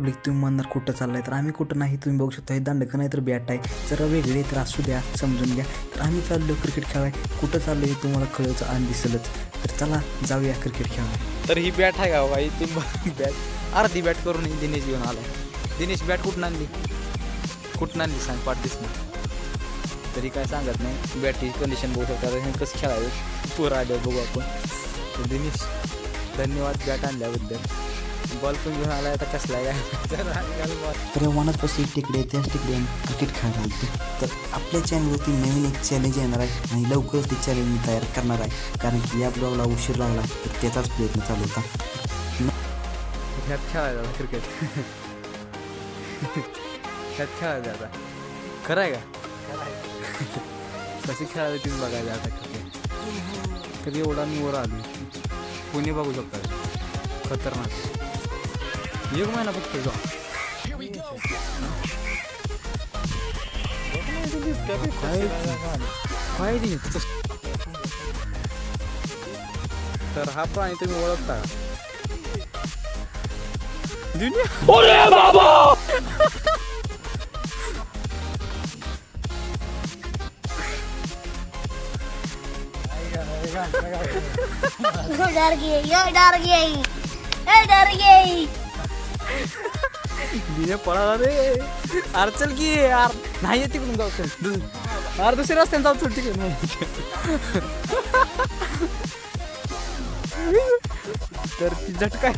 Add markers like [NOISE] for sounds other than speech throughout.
Public तुम्ही म्हणणार कुठं चाललाय तर आम्ही कुठं नाही तुम्ही बघू शकता. हे दांडकं नाही तर बॅट आहे. जरा वेगळे तर असू द्या समजून घ्या. तर आम्ही चाललो क्रिकेट खेळाय कुठं चाललो हे तुम्हाला कळचं आणि दिसलंच. तर चला जाऊया क्रिकेट खेळाय तर ही बॅट आहे का बाई? ती बॅट. अर्धी बॅट करून दिनेश घेऊन आला. दिनेश बॅट कुठून आणली? कुठून आणली सांग पाठ दिसणार तरी काय सांगत नाही. बॅटची कंडिशन बघू शकता. हे कसं खेळावं पोरं आलं बघू आपण. दिनेश धन्यवाद बॅट आणल्याबद्दल. बॉल पण घेऊन आला आता कसला [LAUGHS] तर वनातपासून एक तिकडे त्याच तिकडे क्रिकेट खेळायला आलतो. तर आपल्या चॅनलवरती नवीन एक चॅलेंज येणार आहे आणि लवकरच ते चॅलेंज मी तयार करणार आहे. कारण की या ब्लॉगला उशीर लागला तर त्याचाच प्रयत्न चालू होता. ह्यात खेळायला क्रिकेट. ह्यात खेळायला आता. खरं आहे का? कशी खेळायला तुम्ही बघायला आता क्रिकेट. कधी एवढा मी वर आलो कोणी बघू शकता खतरनाक. एक महिना फक्त जा काय काय नाही तर हा प्राणी तुम्ही ओळखता का? दुनिया डर गई यो डर गई दिने पळाला रे. अरे चल की यार. नाही येते तिकडून जाऊ चल अरे दुसऱ्या रस्त्याने जाऊ चल ठीक आहे तर ती झटकाय.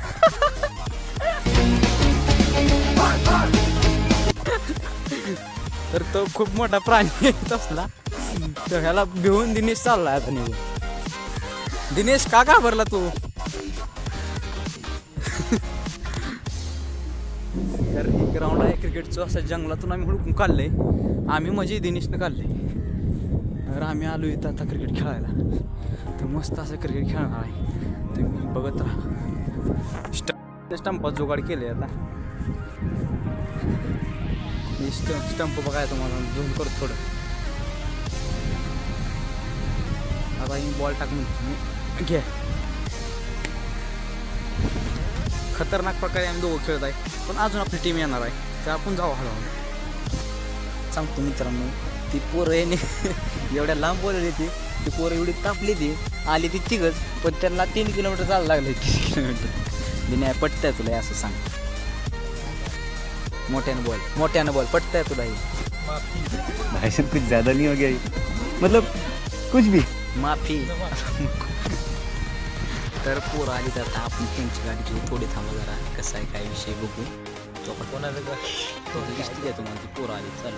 तर तो खूप मोठा प्राणी तसला. असला तर ह्याला भिवून दिनेश चालला आता निघून. दिनेश का घाबरला तू? तर हे ग्राउंड आहे क्रिकेटचं असं जंगलातून आम्ही हुडकून काढलंय. आम्ही म्हणजे दिनेशनं काढले तर आम्ही आलो इथं आता क्रिकेट खेळायला. तर मस्त असं क्रिकेट खेळणार आहे. तुम्ही बघत राहा. स्टंप स्टंपात जुगाड केले आता. हे स्टंप स्टंप बघाय तुम्हाला झूम करतो थोडं. आता ही बॉल टाकून घ्या खतरनाक प्रकारे आम्ही दोघं खेळत आहे. पण अजून आपली टीम येणार आहे. तर आपण जाऊ हळूहळू. सांगतो मित्रांनो ती पोरं येणे [LAUGHS] एवढ्या लांब बोलली ती. ती पोरं एवढी तापली ती. आली ती तिघच पण त्यांना तीन किलोमीटर चालायला लागले तीन किलोमीटर दिने पटतंय तुला असं सांग. मोठ्यानं बॉल मोठ्यानं बॉल पटतंय तुला हे. भाई कुछ ज्यादा नहीं हो गया? मतलब कुछ भी। माफी. [LAUGHS] तर पोर आली तर आता आपण त्यांची गाडी घेऊ थोडी थांबा जरा. कसं आहे काय विषय बघू. तो आपण कोणाला दिसते का तुम्हाला ती पोरं आली चाल.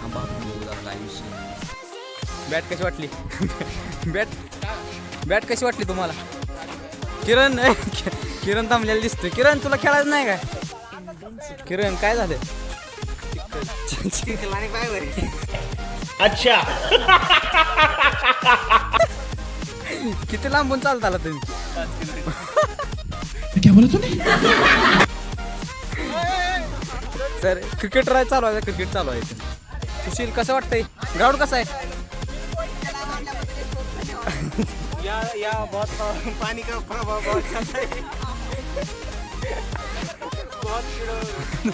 थांबा आपण बघू जरा काय विषय बॅट कशी वाटली? बॅट बॅट कशी वाटली तुम्हाला? किरण किरण थांबलेला दिसतोय. किरण तुला खेळायचं नाही काय? किरण काय झालं? [LAUGHS] किती लांबून चालत आला तुम्ही सर क्रिकेट राय चालू आहे क्रिकेट चालू आहे. सुशील कसं वाटतंय? ग्राउंड कसं आहे? या या बहुत पानी का प्रभाव बहुत ज्यादा है बहुत कीड़ों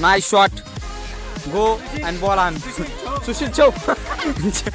nice shot go and ball on Sushil चौ [LAUGHS]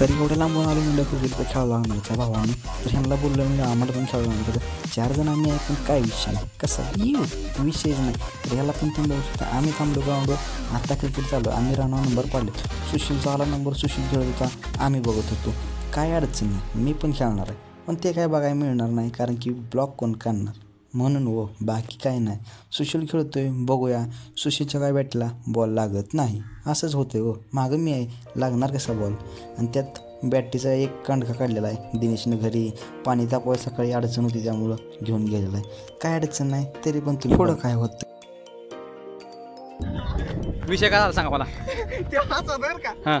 तरी एवढ्या लांबून आलो म्हणलं खूप तर खेळायला लागणार त्या भावाने. तर ह्यांना बोललं म्हणजे आम्हाला पण खेळायला लागणार चार जण आम्ही ऐकून पण काय विषय? नाही कसा? येऊ विषयच नाही. तर ह्याला पण थांबवू शकतो शकता आम्ही थांबलो ग्राउंडवर आता क्रिकेट चालू आम्ही राणा नंबर पाडले. सुशीलचा आला नंबर सुशील खेळत होता आम्ही बघत होतो. काय अडचण नाही मी पण खेळणार आहे. पण ते काय बघायला मिळणार नाही कारण की ब्लॉक कोण काढणार? म्हणून हो बाकी काय नाही. सुशील खेळतोय बघूया सुशीलच्या काय बॅटला बॉल लागत नाही. असंच होतंय हो मागं मी आहे लागणार कसा बॉल आणि त्यात बॅटीचा एक कांडका काढलेला आहे. दिनेशनं घरी पाणी तापवायला सकाळी अडचण होती त्यामुळं घेऊन गेलेला आहे. काय अडचण नाही तरी पण तुम्ही थोडं काय होतं? विषय काय झाला सांगा मला? ते होता हां. होता.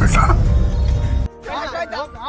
बेटा.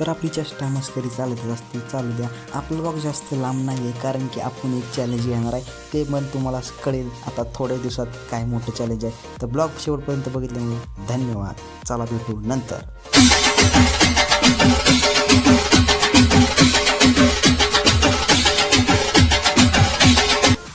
तर आपली चेष्टा मस्करी चालतच असते चालू द्या. आपलं ब्लॉग जास्त लांब नाही आहे कारण की आपण एक चॅलेंज येणार आहे. ते पण तुम्हाला कळेल. आता थोड्या दिवसात काय मोठं चॅलेंज आहे. तर ब्लॉग शेवटपर्यंत बघितल्यामुळे धन्यवाद. चला भेटू नंतर.